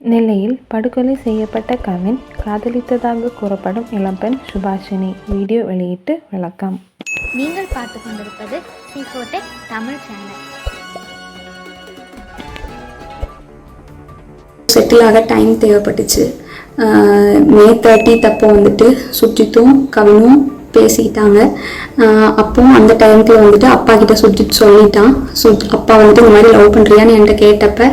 நெல்லையில் படுகொலை செய்யப்பட்ட கவின் காதலித்ததாக கூறப்படும் இளம்பெண் சுபாஷினி. வீடியோ வெளியிட்டு விளக்கம். நீங்கள் பார்த்து கொண்டிருப்பது சிஃபோடெக் தமிழ் சேனல். செட்டில் ஆக டைம் தேவைப்பட்டுச்சு மே தேர்ட்டித் அப்போ வந்துட்டு சுஜித்தும் கவினும் பேசிக்கிட்டாங்க ஆஹ் அப்பவும் அந்த டைமுக்குள்ள வந்துட்டு அப்பா கிட்ட சுஜித் சொல்லிட்டான். சுஜ் அப்பா வந்துட்டு இந்த மாதிரி லவ் பண்ணுறியான்னு என்கிட்ட கேட்டப்ப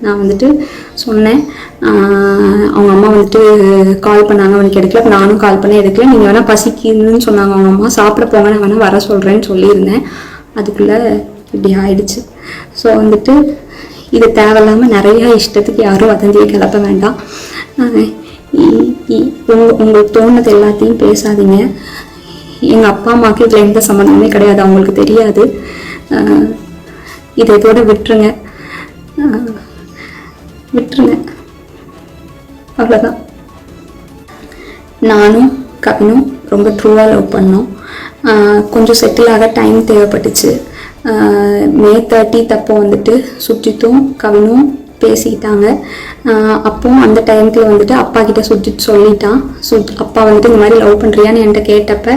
நான் வந்துட்டு சொன்னேன். அவங்க அம்மா வந்துட்டு கால் பண்ணாங்க. அவனுக்கு எடுக்கல. அப்போ நானும் கால் பண்ண எடுக்கல. நீங்கள் வேணால் பசிக்குதுன்னு சொன்னாங்க அவங்க அம்மா. சாப்பிட போங்க. நான் வேணால் வர சொல்கிறேன்னு சொல்லியிருந்தேன். அதுக்குள்ளே இப்படி ஆயிடுச்சு. ஸோ வந்துட்டு இது தேவையில்லாமல் நிறையா இஷ்டத்துக்கு யாரும் வதந்தியை கிளப்ப வேண்டாம். இ- உங்களுக்கு தோணுது எல்லாத்தையும் பேசாதீங்க. எங்கள் அப்பா அம்மாவுக்கு இதில் எந்த சம்மந்தமே கிடையாது. அவங்களுக்கு தெரியாது. இதை இதோட விட்டுருங்க. விட்டுருங்க. அவ்வளோதான் நானும் கவினும் ரொம்ப ட்ரூவாக லவ் பண்ணோம். கொஞ்சம் செட்டில் ஆக டைம் தேவைப்பட்டுச்சு. மே தேர்ட்டி தப்போ வந்துட்டு சுஜித்தும் கவினும் பேசிக்கிட்டாங்க. அப்போ அந்த டைமுக்குள்ள வந்துட்டு அப்பா கிட்ட சுஜித் சொல்லிட்டான். சுஜ் அப்பா வந்துட்டு இந்த மாதிரி லவ் பண்ணுறியான்னு என்கிட்ட கேட்டப்ப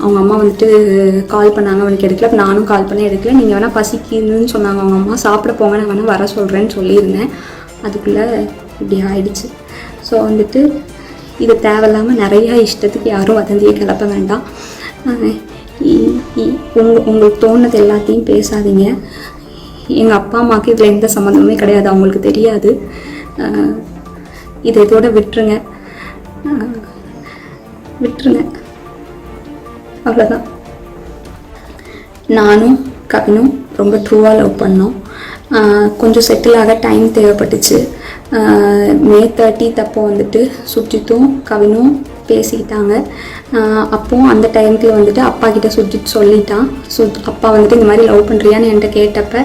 அவங்க அம்மா வந்துட்டு கால் பண்ணாங்க அவனுக்கு எடுக்கல. இப்போ நானும் கால் பண்ணி எடுக்கல. நீங்கள் வேணால் பசிக்குதுன்னு சொன்னாங்க அவங்க அம்மா. சாப்பிட போங்க நான் வேணால் வர சொல்கிறேன்னு சொல்லியிருந்தேன். அதுக்குள்ளே இப்படி ஆயிடுச்சு. ஸோ வந்துட்டு இது தேவையில்லாமல் நிறையா இஷ்டத்துக்கு யாரும் வதந்தியை கிளப்ப வேண்டாம். இ- இ- உங்க உங்களுக்கு தோணுது எல்லாத்தையும் பேசாதீங்க. எங்கள் அப்பா அம்மாவுக்கு இதில் எந்த சம்மந்தமே கிடையாது. அவங்களுக்கு தெரியாது. இதை இதோட விட்டுருங்க. விட்டுருங்க. அவ்வளோதான் நானும் கவினும் ரொம்ப ட்ரூவாக லவ் பண்ணோம். கொஞ்சம் செட்டில் ஆக டைம் தேவைப்பட்டுச்சு. மே தேர்ட்டித் அப்போ வந்துட்டு சுஜித்தும் கவினும் பேசிக்கிட்டாங்க அப்போது அந்த டைமுக்குள்ள வந்துட்டு அப்பா கிட்ட சுஜித் சொல்லிட்டான். சுஜ் அப்பா வந்துட்டு இந்த மாதிரி லவ் பண்ணுறியான்னு என்கிட்ட கேட்டப்ப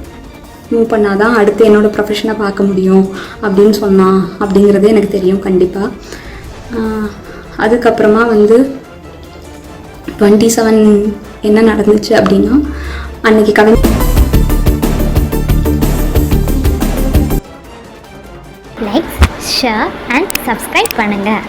மூவ் பண்ணால் தான் அடுத்து என்னோடய ப்ரொஃபஷனை பார்க்க முடியும் அப்படின்னு சொன்னான் அப்படிங்கிறது எனக்கு தெரியும் கண்டிப்பாக அதுக்கப்புறமா வந்து டுவெண்ட்டி செவன் என்ன நடந்துச்சு அப்படின்னா அன்னைக்கு கவி லைக் ஷேர் அண்ட் சப்ஸ்கிரைப் பண்ணுங்கள்